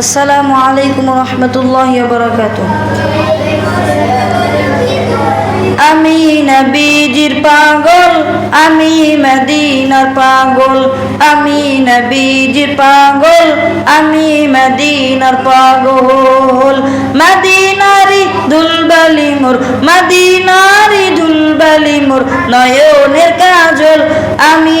আসসালামু আলাইকুম রহমতুল্লাহ বরকাত আমি নবীজির পাগল, আমি মদিনার পাগল, আমি নবীজির পাগল, আমি মদিনার পাগল। মদিনারি দুলবালি মোর মদিনারি দুলবালি মোর নয়নের কাজল আমি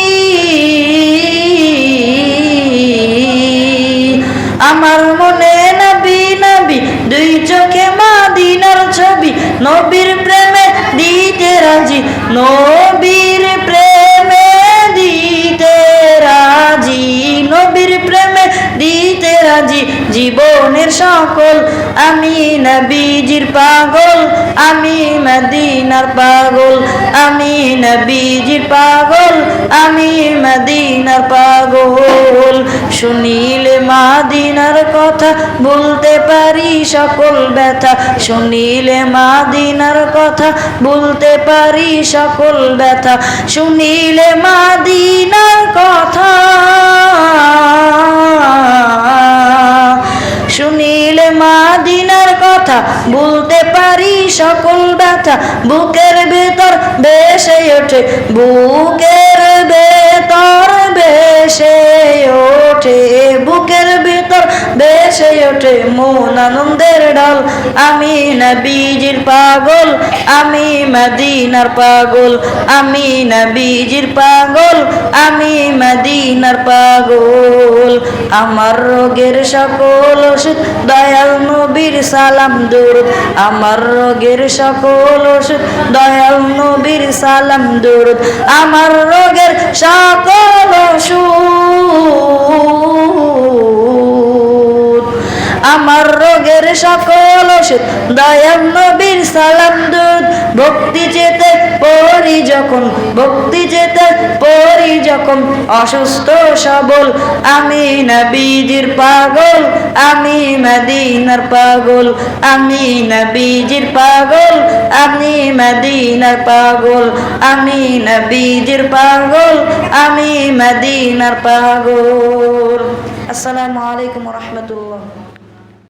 নবী নবী, দুই চোখে মাদিনার ছবি। নবীর প্রেমে দিতে রাজি, নবীর প্রেমে দিতে রাজি। নবীর প্রেমে দিতে রাজি, জীবনের সকল। আমি নবীজির পাগল, আমি মদিনার পাগল। আমি নবীজির পাগল, আমি মদিনার পাগল। শুনিলে মাদিনার কথা বলতে পারি সকল ব্যথা। শুনিলে মাদিনার কথা বলতে পারি সকল ব্যথা। শুনিলে মাদিনার কথা শুনিলে মাদিনার কথা বলতে পারি সকল ব্যথা। বুকের ভেতর বেসে ওঠে, বুকের ওঠে মন আনন্দের ডাল। আমি নবীজির পাগল, আমি মদিনার পাগল, আমি নবীজির পাগল, আমি মদিনার পাগল। আমার রোগের সকল ওষুধ, দয়াল নবীর সালাম দূর। আমার রোগের সকল ওষুধ, দয়াল নবীর সালাম দূর। আমার রোগের সকল ওষুধ। আমার রোগের সকল ওষুধ। দয়াল নবীর সালাম দুধ। ভক্তি চেতে পড়ি যখন, ভক্তি চেতে পড়ি যখন, অসুস্থ সবল, আমি নবীজির পাগল, আমি মদিনার পাগল, আমি নবীজির পাগল, আমি মদিনার পাগল, আমি নবীজির পাগল, আমি মদিনার পাগল। আসসালামু আলাইকুম রহমতুল্লাহ।